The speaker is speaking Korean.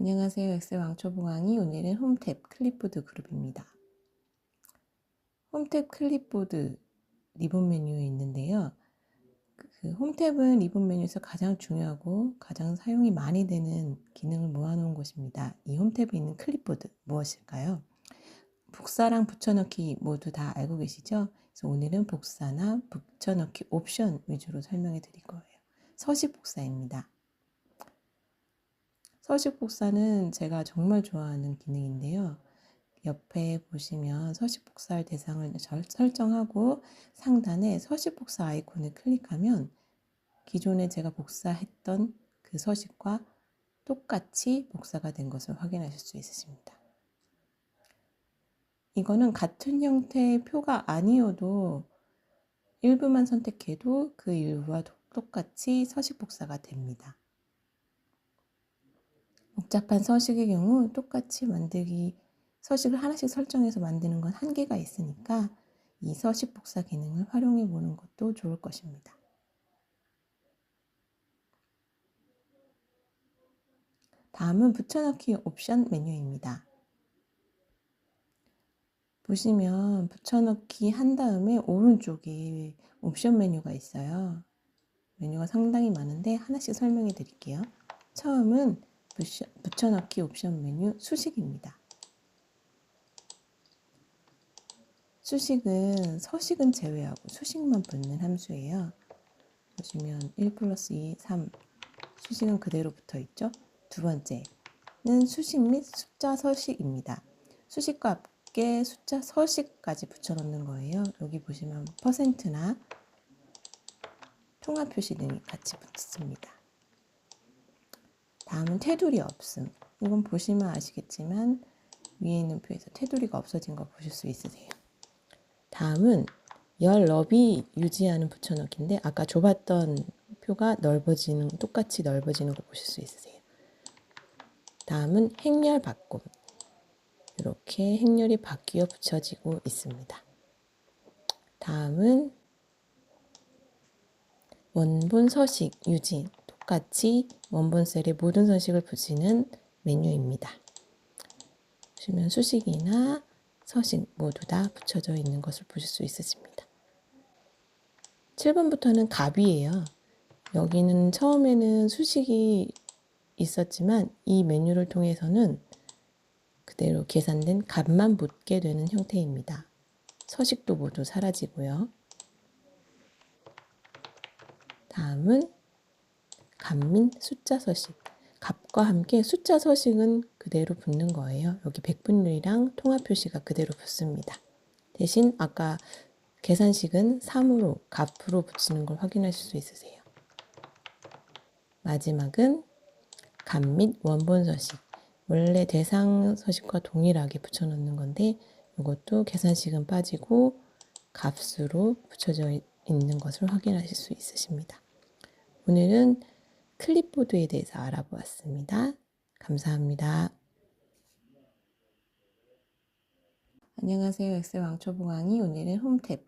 안녕하세요. 엑셀 왕초봉왕이 오늘은 홈탭 클립보드 그룹입니다. 홈탭 클립보드 리본 메뉴에 있는데요. 그 홈탭은 리본 메뉴에서 가장 중요하고 가장 사용이 많이 되는 기능을 모아놓은 곳입니다. 이 홈탭에 있는 클립보드 무엇일까요? 복사랑 붙여넣기 모두 다 알고 계시죠? 그래서 오늘은 복사나 붙여넣기 옵션 위주로 설명해 드릴 거예요. 서식 복사입니다. 서식 복사는 제가 정말 좋아하는 기능인데요. 옆에 보시면 서식 복사할 대상을 설정하고 상단에 서식 복사 아이콘을 클릭하면 기존에 제가 복사했던 그 서식과 똑같이 복사가 된 것을 확인하실 수 있으십니다. 이거는 같은 형태의 표가 아니어도 일부만 선택해도 그 일부와 똑같이 서식 복사가 됩니다. 복잡한 서식의 경우 똑같이 만들기 서식을 하나씩 설정해서 만드는 건 한계가 있으니까 이 서식 복사 기능을 활용해 보는 것도 좋을 것입니다. 다음은 붙여넣기 옵션 메뉴입니다. 보시면 붙여넣기 한 다음에 오른쪽에 옵션 메뉴가 있어요. 메뉴가 상당히 많은데 하나씩 설명해 드릴게요. 처음은 붙여넣기 옵션 메뉴 수식입니다. 수식은 서식은 제외하고 수식만 붙는 함수예요. 보시면 1 플러스 2, 3 수식은 그대로 붙어 있죠. 두 번째는 수식 및 숫자 서식입니다. 수식과 함께 숫자 서식까지 붙여넣는 거예요. 여기 보시면 퍼센트나 통합 표시 등이 같이 붙습니다. 다음은 테두리 없음. 이건 보시면 아시겠지만 위에 있는 표에서 테두리가 없어진 거 보실 수 있으세요. 다음은 열 너비 유지하는 붙여넣기인데 아까 좁았던 표가 넓어지는 똑같이 넓어지는 거 보실 수 있으세요. 다음은 행렬 바꿈. 이렇게 행렬이 바뀌어 붙여지고 있습니다. 다음은 원본 서식 유지 똑같이 원본 셀에 모든 서식을 붙이는 메뉴입니다. 보시면 수식이나 서식 모두 다 붙여져 있는 것을 보실 수 있으십니다. 7번부터는 값이에요. 여기는 처음에는 수식이 있었지만 이 메뉴를 통해서는 그대로 계산된 값만 붙게 되는 형태입니다. 서식도 모두 사라지고요. 다음은 간민 숫자 서식. 값과 함께 숫자 서식은 그대로 붙는 거예요. 여기 백분율이랑 통합 표시가 그대로 붙습니다. 대신 아까 계산식은 3으로 값으로 붙이는 걸 확인하실 수 있으세요. 마지막은 값 및 원본 서식. 원래 대상 서식과 동일하게 붙여놓는 건데 이것도 계산식은 빠지고 값으로 붙여져 있는 것을 확인하실 수 있으십니다. 오늘은 클립보드에 대해서 알아보았습니다. 감사합니다. 안녕하세요. 엑셀 왕초봉왕이 오늘은 홈탭